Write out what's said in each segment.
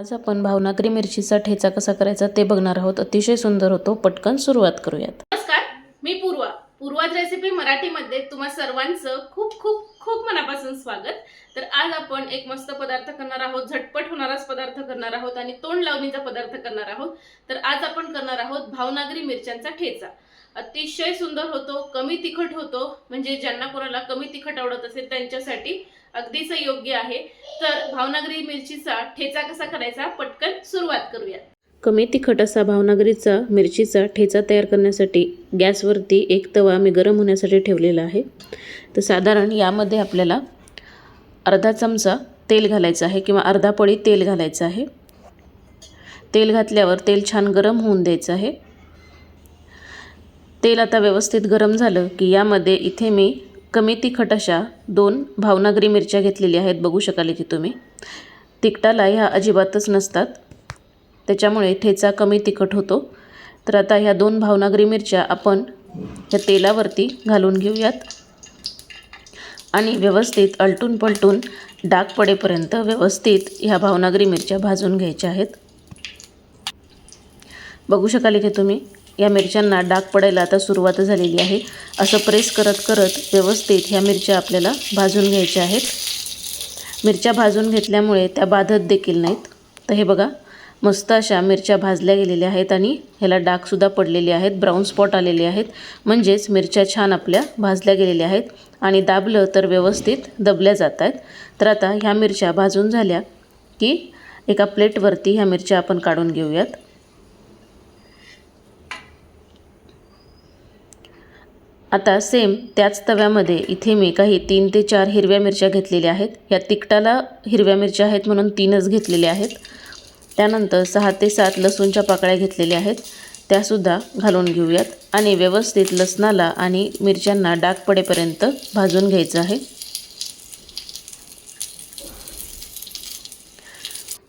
आज आपण भावनागरी मिरचीचा ठेचा कसा करायचा ते बघणार आहोत. अतिशय सुंदर होतो. पटकन सुरुवात करूयात. नमस्कार मी पूर्वा. पूर्वाज रेसिपी मराठीमध्ये तुम्हा सर्वांचं खूप खूप खूप मनापासून स्वागत. तर आज आपण एक मस्त पदार्थ करणार आहोत झटपट होणाराच पदार्थ करणार आहोत आणि तोंड लावणीचा पदार्थ करणार आहोत. तर आज आपण करणार आहोत भावनागरी मिरच्यांचा ठेचा. अतिशय सुंदर होतो कमी तिखट होतो म्हणजे ज्यांना कोणाला कमी तिखट आवडत असेल त्यांच्यासाठी अगदीच योग्य आहे. तर भावनागरी मिरचीचा ठेचा कसा करायचा? पटकन सुरुवात करूया कमी तिखट असा भावनगरीचा मिरचीचा ठेचा तयार करण्यासाठी गॅसवरती एक तवा मी गरम होण्यासाठी ठेवलेला आहे. तर साधारण यामध्ये आपल्याला अर्धा चमचा तेल घालायचं आहे किंवा अर्धा पळी तेल घालायचं आहे. तेल घातल्यावर तेल छान गरम होऊन द्यायचं आहे. तेल आता व्यवस्थित गरम झालं की यामध्ये इथे मी कमी तिखट अशा दोन भावनागरी मिरच्या घेतलेल्या आहेत बघू शकाल की तुम्ही. तिखटाला ह्या अजिबातच नसतात. त्याच्यामुळे ठेचा कमी तिखट होतो. तर आता ह्या दोन भावनागरी मिरच्या आपण ह्या तेलावरती घालून घेऊयात. आणि व्यवस्थित अलटून पलटून डाग पडेपर्यंत व्यवस्थित ह्या भावनागरी मिरच्या भाजून घ्यायच्या आहेत. बघू शकाल इथे तुम्ही या मिरच्यांना डाग पडायला आता सुरुवात झालेली आहे. असं प्रेस करत करत व्यवस्थित ह्या मिरच्या आपल्याला भाजून घ्यायच्या आहेत. मिरच्या भाजून घेतल्यामुळे त्या बाधत देखील नाहीत. तर हे बघा मस्त अशा मिरच्या भाजल्या गेलेल्या आहेत आणि ह्याला डागसुद्धा पडलेले आहेत. ब्राऊन स्पॉट आलेले आहेत. म्हणजेच मिरच्या छान आपल्या भाजल्या गेलेल्या आहेत आणि दाबलं तर व्यवस्थित दबल्या जात आहेत. तर आता ह्या मिरच्या भाजून झाल्या की एका प्लेटवरती ह्या मिरच्या आपण काढून घेऊयात. आता सेम त्याच तव्यामध्ये इथे मी काही तीन ते चार हिरव्या मिरच्या घेतलेल्या आहेत. या तिखटाला हिरव्या मिरच्या आहेत म्हणून तीनच घेतलेल्या आहेत. त्यानंतर सहा ते सात लसूणच्या पाकळ्या घेतलेल्या आहेत. त्यासुद्धा घालून घेऊयात. आणि व्यवस्थित लसणाला आणि मिरच्यांना डाग पडेपर्यंत भाजून घ्यायचं आहे.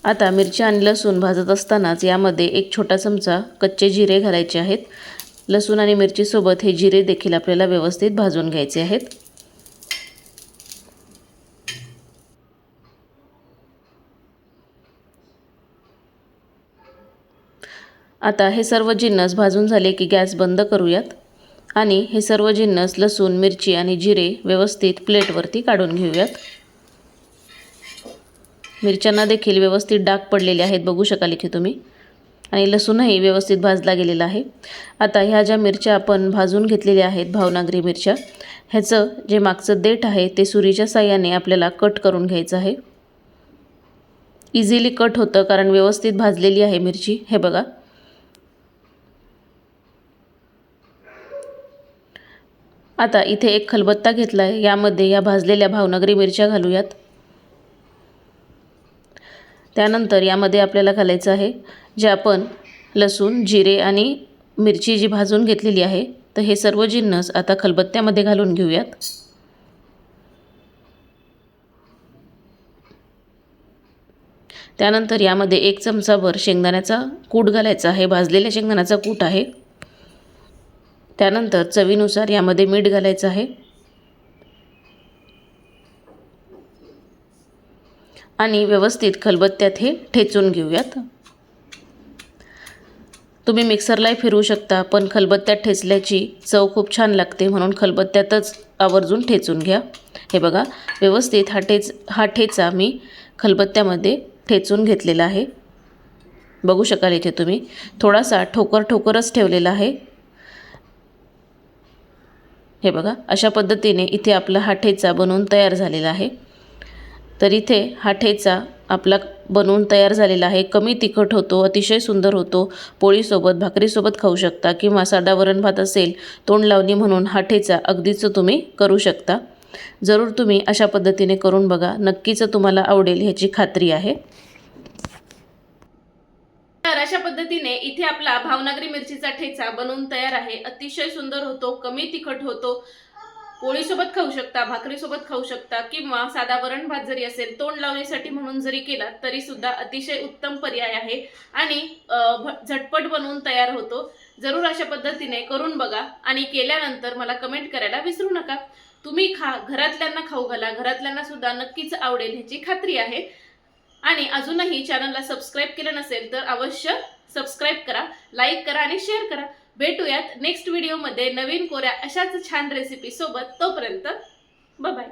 आता मिरच्या आणि लसूण भाजत असतानाच यामध्ये एक छोटा चमचा कच्चे जिरे घालायचे आहेत. लसूण आणि मिरचीसोबत हे जिरे देखील आपल्याला व्यवस्थित भाजून घ्यायचे आहेत. आता हे सर्व जिन्नस भाजून झाले की गॅस बंद करूयात. आणि हे सर्व जिन्नस लसूण मिरची आणि जिरे व्यवस्थित प्लेटवरती काढून घेऊयात. मिरच्यांना देखील व्यवस्थित डाग पडलेले आहेत बघू शकाल इथे तुम्ही. आणि लसूणही व्यवस्थित भाजला गेलेला आहे. आता ह्या ज्या मिरच्या आपण भाजून घेतलेल्या आहेत भावनागरी मिरच्या ह्याचं जे मागचं देठ आहे ते सुरीच्या साह्याने आपल्याला कट करून घ्यायचं आहे. इझिली कट होतं कारण व्यवस्थित भाजलेली आहे मिरची. हे बघा. आता इथे एक खलबत्ता घेतला आहे यामध्ये या भाजलेल्या भावनगरी मिरच्या घालूयात. त्यानंतर यामध्ये आपल्याला घालायचं आहे जे आपण लसूण जिरे आणि मिरची जी भाजून घेतलेली आहे तर हे सर्व जिन्नस आता खलबत्त्यामध्ये घालून घेऊयात. त्यानंतर यामध्ये एक चमचाभर शेंगदाण्याचा कूट घालायचा आहे. भाजलेल्या शेंगदाण्याचा कूट आहे. त्यानंतर चवीनुसार यामध्ये मीठ घालायचं आहे. आणि व्यवस्थित खलबत्त्यात हे ठेचून घेऊयात. तुम्ही मिक्सरलाही फिरवू शकता पण खलबत्त्यात ठेचल्याची चव खूप छान लागते म्हणून खलबत्त्यातच आवर्जून ठेचून घ्या. हे बघा व्यवस्थित हा ठेच हा ठेचा मी खलबत्त्यामध्ये ठेचून घेतलेला आहे. बघू शकाल इथे तुम्ही थोडासा ठोकर ठोकरच ठेवलेला आहे. हे बघा अशा पद्धतीने इथे आपला हा ठेचा बनवून तयार झालेला आहे. तर इथे हा ठेचा आपला बनवून तयार झालेला आहे. कमी तिखट होतो अतिशय सुंदर होतो. पोळीसोबत भाकरीसोबत खाऊ शकता किंवा साधा वरण भात असेल तोंड लावणी म्हणून हा ठेचा अगदीच तुम्ही करू शकता. जरूर तुम्ही अशा पद्धतीने करून बघा. नक्कीच तुम्हाला आवडेल ह्याची खात्री आहे. तर अशा पद्धतीने इथे आपला भावनागरी मिरचीचा ठेचा बनवून तयार आहे. अतिशय सुंदर होतो कमी तिखट होतो. पोळीसोबत खाऊ शकता भाकरीसोबत खाऊ शकता किंवा साधा वरण भात जरी असेल तोंड लावण्यासाठी म्हणून जरी केला तरी सुद्धा अतिशय उत्तम पर्याय आहे. आणि भ- झटपट बनवून तयार होतो. जरूर अशा पद्धतीने करून बघा आणि केल्यानंतर मला कमेंट करायला विसरू नका. तुम्ही खा घरातल्यांना खाऊ घाला. घरातल्यांना सुद्धा नक्कीच आवडेल ह्याची खात्री आहे. आणि अजूनही चॅनलला सबस्क्राईब केलं नसेल तर अवश्य सबस्क्राईब करा लाईक करा आणि शेअर करा. भेटूयात नेक्स्ट व्हिडिओमध्ये नवीन कोऱ्या अशाच छान रेसिपी सोबत तोपर्यंत बाय